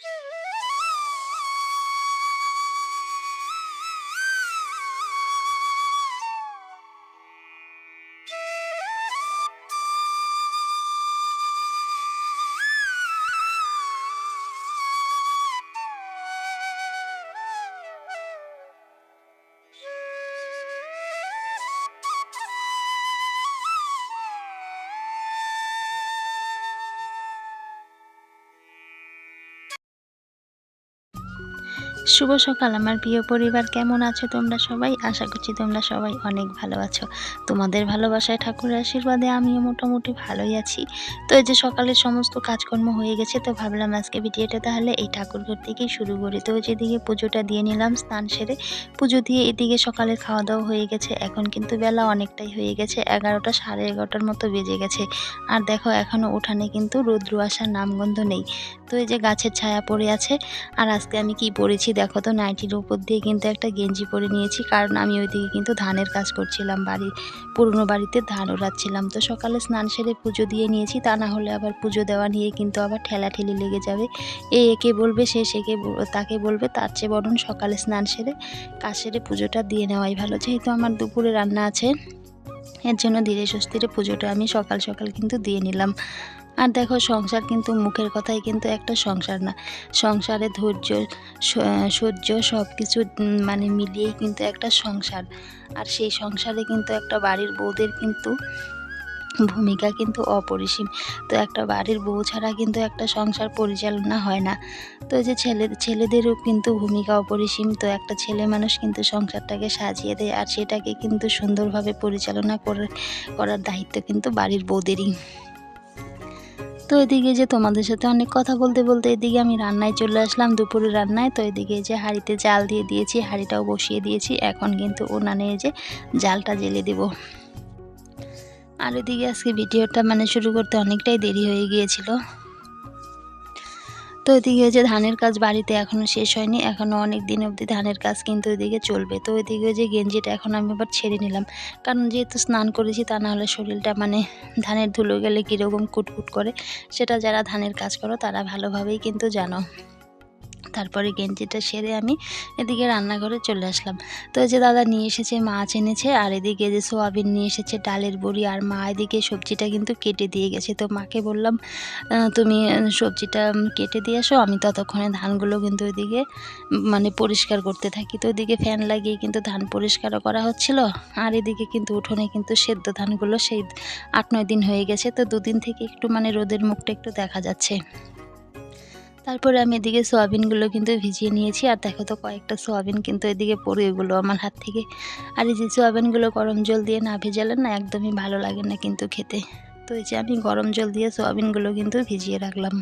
Yeah. শুভ সকাল। আমার প্রিয় পরিবার, কেমন আছো তোমরা সবাই? আশা করছি তোমরা সবাই অনেক ভালো আছো। তোমাদের ভালোবাসায় ঠাকুরের আশীর্বাদে আমিও মোটামুটি ভালোই আছি। তো এই যে সকালের সমস্ত কাজকর্ম হয়ে গেছে, তো ভাবলাম আজকে ভিডিওটা তাহলে এই ঠাকুর ঘর থেকেই শুরু করি। তো যেদিকে পুজোটা দিয়ে নিলাম, স্নান সেরে পুজো দিয়ে এদিকে সকালে খাওয়া দাওয়া হয়ে গেছে। এখন কিন্তু বেলা অনেকটাই হয়ে গেছে, এগারোটা সাড়ে এগারোটার মতো বেজে গেছে। আর দেখো এখনও উঠানে কিন্তু রৌদ্র আসার নামগন্ধ নেই। তো এই যে গাছের ছায়া পড়ে আছে, আর আজকে আমি কি পরেছি দেখো তো, নাইটির উপর দিয়ে কিন্তু একটা গেঞ্জি পরে নিয়েছি, কারণ আমি ওইদিকে কিন্তু ধানের কাজ করছিলাম বাড়ি, পুরনো বাড়িতে ধান ওড়াচ্ছিলাম। তো সকালে স্নান সেরে পুজো দিয়ে নিয়েছি, তা না হলে আবার পুজো দেওয়া নিয়ে কিন্তু আবার ঠেলাঠেলি লেগে যাবে। এ একে বলবে, সে সেকে তাকে বলবে, তার চেয়ে বরং সকালে স্নান সেরে কাজ সেরে পুজোটা দিয়ে নেওয়াই ভালো। যেহেতু আমার দুপুরে রান্না আছে, এর জন্য ধীরে সুস্থিরে পুজোটা আমি সকাল সকাল কিন্তু দিয়ে নিলাম। আর দেখো সংসার কিন্তু মুখের কথাই কিন্তু একটা সংসার না। সংসারে ধৈর্য সহ্য সব কিছু মানে মিলিয়েই কিন্তু একটা সংসার। আর সেই সংসারে কিন্তু একটা বাড়ির বউদের কিন্তু ভূমিকা কিন্তু অপরিসীম। তো একটা বাড়ির বউ ছাড়া কিন্তু একটা সংসার পরিচালনা হয় না। তো যে ছেলে, ছেলেদেরও কিন্তু ভূমিকা অপরিসীম। তো একটা ছেলে মানুষ কিন্তু সংসারটাকে সাজিয়ে দেয় আর সেটাকে কিন্তু সুন্দরভাবে পরিচালনা করে, করার দায়িত্ব কিন্তু বাড়ির বউদেরই। তো এদিকে যে তোমাদের সাথে অনেক কথা বলতে বলতে এদিকে আমি রান্নায় চলে আসলাম দুপুরে রান্নায়। তো এদিকে যে হাঁড়িতে জাল দিয়ে দিয়েছি, হাঁড়িটাও বসিয়ে দিয়েছি। এখন কিন্তু ওনানে যে জালটা জেলে দেবো। আর এদিকে আজকে ভিডিওটা মানে শুরু করতে অনেকটাই দেরি হয়ে গিয়েছিল। তো এদিকে যে ধানের কাজ বাড়িতে এখনও শেষ হয়নি এখনও অনেক দিন অবধি ধানের কাজ কিন্তু ওইদিকে চলবে। তো ওইদিকে যে গেঞ্জিটা এখন আমি আবার ছেড়ে নিলাম। কারণ যেহেতু স্নান করেছি তা না হলে শরীরটা মানে ধানের ধুলো গেলে কীরকম কুটকুট করে, সেটা যারা ধানের কাজ করো তারা ভালোভাবেই কিন্তু জানো। তারপরে গেঞ্জিটা সেরে আমি এদিকে রান্নাঘরে চলে আসলাম। তো যে দাদা নিয়ে এসেছে, মাছ এনেছে, আর এদিকে যে সোয়াবিন নিয়ে এসেছে, ডালের বড়ি, আর মা এদিকে সবজিটা কিন্তু কেটে দিয়ে গেছে। তো মাকে বললাম তুমি সবজিটা কেটে দিয়ে আসো আমি ততক্ষণে ধানগুলো কিন্তু ওইদিকে মানে পরিষ্কার করতে থাকি। তো ওইদিকে ফ্যান লাগিয়ে কিন্তু ধান পরিষ্কারও করা হচ্ছিল, আর এদিকে কিন্তু উঠোনে কিন্তু সেদ্ধ ধানগুলো সেই আট নয় দিন হয়ে গেছে। তো দুদিন থেকে একটু মানে রোদের মুখটা একটু দেখা যাচ্ছে। তারপরে আমি এদিকে সোয়াবিনগুলো কিন্তু ভিজিয়ে নিয়েছি, আর দেখো তো কয়েকটা সোয়াবিন কিন্তু এদিকে পড়ে এগুলো আমার হাত থেকে। আর এই যে সোয়াবিনগুলো গরম জল দিয়ে না ভেজালে না একদমই ভালো লাগে না কিন্তু খেতে। তো এই যে আমি গরম জল দিয়ে সোয়াবিনগুলো কিন্তু ভিজিয়ে রাখলাম।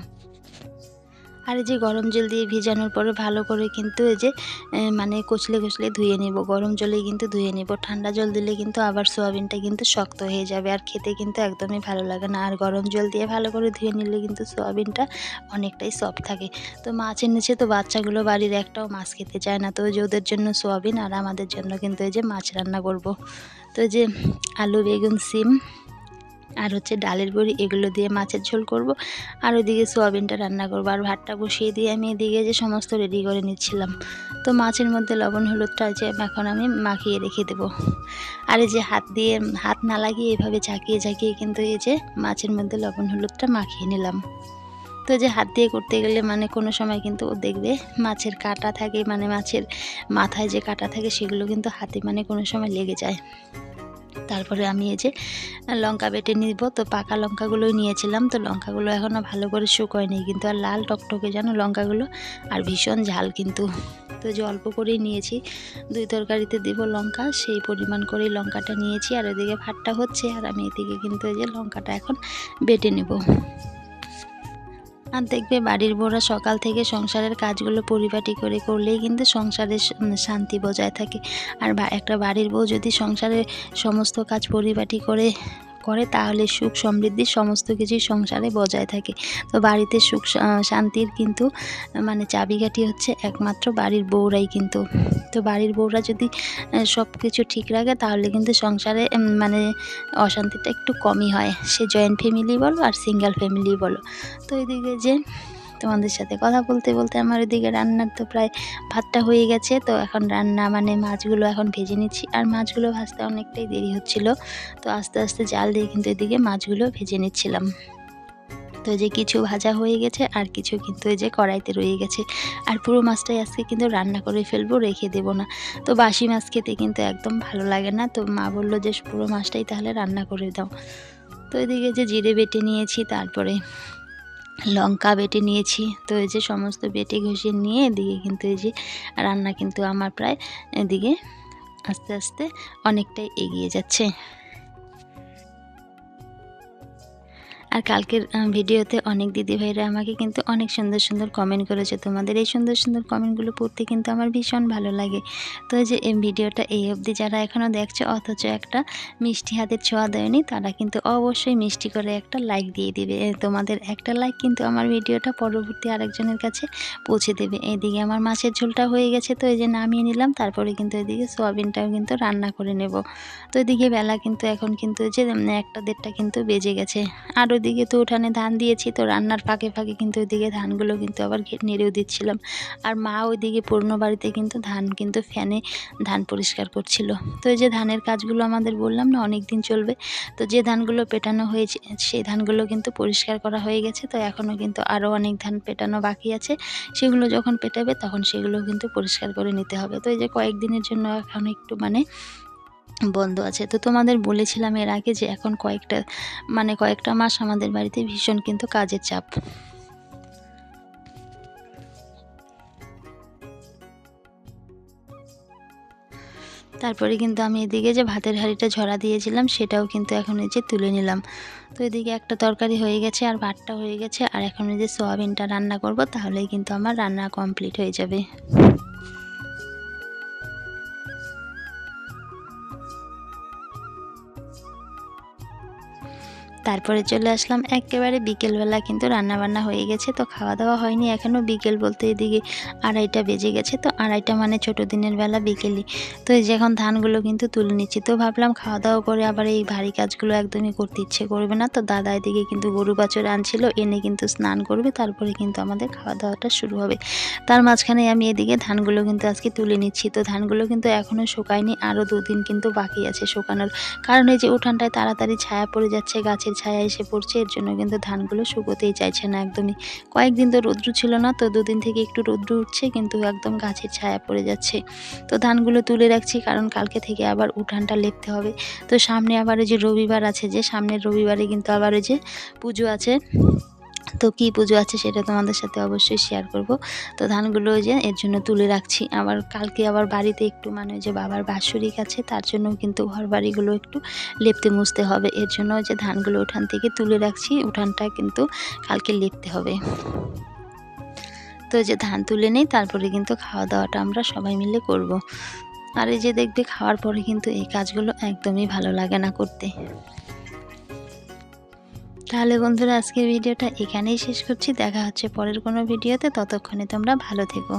আর যে গরম জল দিয়ে ভিজানোর পরে ভালো করে কিন্তু এই যে মানে কচলে কচলে ধুয়ে নেব। গরম জলেই কিন্তু ধুয়ে নেব। ঠান্ডা জল দিলে কিন্তু আবার সোয়াবিনটা কিন্তু শক্ত হয়ে যাবে আর খেতে কিন্তু একদমই ভালো লাগে না। আর গরম জল দিয়ে ভালো করে ধুয়ে নিলে কিন্তু সোয়াবিনটা অনেকটাই সফট থাকে। তো মাছের নিচে তো বাচ্চাগুলো বাড়ির একটাও মাছ খেতে চায় না। তো যে ওদের জন্য সোয়াবিন আর আমাদের জন্য কিন্তু এই যে মাছ রান্না করব। তো যে আলু, বেগুন, সিম আর হচ্ছে ডালের বড়ি এগুলো দিয়ে মাছের ঝোল করব। আর ওইদিকে সোয়াবিনটা রান্না করব। আর ভাতটা বসিয়ে দিয়ে আমি এদিকে যে সমস্ত রেডি করে নিচ্ছিলাম। তো মাছের মধ্যে লবণ, হলুদটা যে এখন আমি মাখিয়ে রেখে দেবো। আর এই যে হাত দিয়ে, হাত না লাগিয়ে এভাবে ঝাঁকিয়ে ঝাঁকিয়ে কিন্তু এই যে মাছের মধ্যে লবণ, হলুদটা মাখিয়ে নিলাম। তো যে হাত দিয়ে করতে গেলে মানে কোনো সময় কিন্তু ও দেখবে মাছের কাঁটা থাকে মানে মাছের মাথায় যে কাঁটা থাকে সেগুলো কিন্তু হাতে মানে কোনো সময় লেগে যায়। তারপরে আমি এই যে লঙ্কা বেটে নিব, তো পাকা লঙ্কাগুলোই নিয়েছিলাম, তো লঙ্কাগুলো এখনও ভালো করে শুকোয়নি, কিন্তু আর লাল টকটকে যেন লঙ্কাগুলো, আর ভীষণ ঝাল কিন্তু। তো যে অল্প করেই নিয়েছি, দুই তরকারিতে দিব লঙ্কা, সেই পরিমাণ করেই লঙ্কাটা নিয়েছি, আর ওইদিকে ভাতটা হচ্ছে, আর আমি এদিকে কিন্তু এই যে লঙ্কাটা এখন বেটে নেব। আর দেখবে বাড়ির বউরা সকাল থেকে সংসারের কাজগুলো পরিপাটি করে করলেই কিন্তু সংসারে শ- উম, শান্তি বজায় থাকে। আর একটা বাড়ির বউ যদি সংসারে সমস্ত কাজ পরিপাটি করে করে তাহলে সুখ সমৃদ্ধি সমস্ত কিছুই সংসারে বজায় থাকে। তো বাড়িতে সুখ শান্তির কিন্তু মানে চাবিকাঠি হচ্ছে একমাত্র বাড়ির বউরাই কিন্তু। তো বাড়ির বউরা যদি সব কিছু ঠিক রাখে, তাহলে কিন্তু সংসারে মানে অশান্তিটা একটু কমই হয়। সে জয়েন্ট ফ্যামিলি বলো আর সিঙ্গেল ফ্যামিলি বলো। তো এদিকে যে তোমাদের সাথে কথা বলতে বলতে আমার ওইদিকে রান্নার তো প্রায় ভাতটা হয়ে গেছে। তো এখন রান্না মানে মাছগুলো এখন ভেজে নিচ্ছি। আর মাছগুলো ভাজতে অনেকটাই দেরি হচ্ছিল। তো আস্তে আস্তে জাল দিয়ে কিন্তু এদিকে মাছগুলো ভেজে নিচ্ছিলাম। তো যে কিছু ভাজা হয়ে গেছে আর কিছু কিন্তু এই যে কড়াইতে রয়ে গেছে। আর পুরো মাছটাই আজকে কিন্তু রান্না করে ফেলব, রেখে দেবো না। তো বাসি মাছ খেতে কিন্তু একদম ভালো লাগে না। তো মা বলল যে, পুরো মাছটাই তাহলে রান্না করে দাও। তো এদিকে যে জিরে বেটে নিয়েছি, তারপরে লঙ্কা বেটে নিয়েছি। তো এই যে সমস্ত বেটে ঘষে নিয়ে এদিকে কিন্তু এই যে রান্না কিন্তু আমার প্রায় এদিকে আস্তে আস্তে অনেকটাই এগিয়ে যাচ্ছে। আর কালকের ভিডিওতে অনেক দিদিভাইরা আমাকে কিন্তু অনেক সুন্দর সুন্দর কমেন্ট করেছে। তোমাদের এই সুন্দর সুন্দর কমেন্টগুলো পড়তে কিন্তু আমার ভীষণ ভালো লাগে। তো যে, এই ভিডিওটা এই অবধি যারা এখনও দেখছে, অথচ একটা মিষ্টি হাতের ছোঁয়া দেয়নি, তারা কিন্তু অবশ্যই মিষ্টি করে একটা লাইক দিয়ে দিবে। তোমাদের একটা লাইক কিন্তু আমার ভিডিওটা পরবর্তী আরেকজনের কাছে পৌঁছে দেবে। এদিকে আমার মাছের ঝোলটা হয়ে গেছে, তো এই যে নামিয়ে নিলাম, তারপরে কিন্তু এদিকে সোয়াবিনটাও কিন্তু রান্না করে নেব। তো এদিকে বেলা কিন্তু এখন কিন্তু যে একটা দেড়টা কিন্তু বেজে গেছে। আর ওইদিকে তো উঠানে ধান দিয়েছি, তো রান্নার ফাঁকে ফাঁকে কিন্তু ওইদিকে ধানগুলো কিন্তু আবার নেড়েও দিচ্ছিলাম। আর মা ওইদিকে পুরনো বাড়িতে কিন্তু ধান কিন্তু ফ্যানে ধান পরিষ্কার করছিল। তো এই যে ধানের কাজগুলো আমাদের বললাম না অনেক দিন চলবে। তো যে ধানগুলো পেটানো হয়েছে, সেই ধানগুলো কিন্তু পরিষ্কার করা হয়ে গেছে। তো এখনও কিন্তু আরও অনেক ধান পেটানো বাকি আছে। সেগুলো যখন পেটাবে তখন সেগুলো কিন্তু পরিষ্কার করে নিতে হবে। তো এই যে কয়েকদিনের জন্য এখন একটু মানে বন্ধ আছে। তো তোমাদের বলেছিলাম এর আগে যে এখন কয়েকটা মানে কয়েকটা মাস আমাদের বাড়িতে ভীষণ কিন্তু কাজের চাপ। তারপরে কিন্তু আমি এদিকে যে ভাতের হাঁড়িটা ঝরা দিয়েছিলাম, সেটাও কিন্তু এখন এই যে তুলে নিলাম। তো এদিকে একটা তরকারি হয়ে গেছে, আর ভাতটা হয়ে গেছে, আর এখন এই যে সোয়াবিনটা রান্না করব, তাহলেই কিন্তু আমার রান্না কমপ্লিট হয়ে যাবে। তারপরে চলে আসলাম। একেবারে বিকেলবেলা কিন্তু রান্না বান্না হয়ে গেছে, তো খাওয়া দাওয়া হয়নি। এখনও বিকেল বলতে এদিকে আড়াইটা বেজে গেছে, তো আড়াইটা মানে ছোটো দিনের বেলা বিকেলই। তো এই যে এখন ধানগুলো কিন্তু তুলে নিচ্ছি, তো ভাবলাম খাওয়া দাওয়া করে আবার এই ভারী কাজগুলো একদমই করতে ইচ্ছে করবে না। তো দাদা এদিকে কিন্তু গরু বাছর আনছিল, এনে কিন্তু স্নান করবে, তারপরে কিন্তু আমাদের খাওয়া দাওয়াটা শুরু হবে। তার মাঝখানে আমি এদিকে ধানগুলো কিন্তু আজকে তুলে নিচ্ছি, তো ধানগুলো কিন্তু এখনও শুকায়নি, আরও দুদিন কিন্তু বাকি আছে শুকানোর। কারণ এই যে উঠানটায় তাড়াতাড়ি ছায়া পড়ে যাচ্ছে গাছের ছায়া এসে পড়ছে, এর জন্য কিন্তু ধানগুলো শুকোতেই চাইছে না একদমই। কয়েকদিন তো রৌদ্র ছিল না, তো দুদিন থেকে একটু রৌদ্র উঠছে, কিন্তু একদম গাছের ছায়া পড়ে যাচ্ছে। তো ধানগুলো তুলে রাখছি, কারণ কালকে থেকে আবার উঠানটা লেপতে হবে। তো সামনে আবার যে রবিবার আছে যে, সামনের রবিবারে কিন্তু আবার ওই যে পুজো আছে। তো কী পুজো আছে সেটা তোমাদের সাথে অবশ্যই শেয়ার করব। তো ধানগুলো যে এর জন্য তুলে রাখছি। আবার কালকে আবার বাড়িতে একটু মানে যে বাবার বাৎসরিক আছে, তার জন্য কিন্তু ঘর বাড়িগুলো একটু লেপতে মুছতে হবে। এর জন্য যে ধানগুলো উঠান থেকে তুলে রাখছি, উঠানটা কিন্তু কালকে লেপতে হবে। তো যে ধান তুলে নেই, তারপরে কিন্তু খাওয়া দাওয়াটা আমরা সবাই মিলে করব। আর এই যে দেখবে খাওয়ার পরে কিন্তু এই কাজগুলো একদমই ভালো লাগে না করতে। তাহলে বন্ধুরা, আজকের ভিডিওটা এখানেই শেষ করছি। দেখা হচ্ছে পরের কোনো ভিডিওতে। ততক্ষণে তোমরা ভালো থেকো।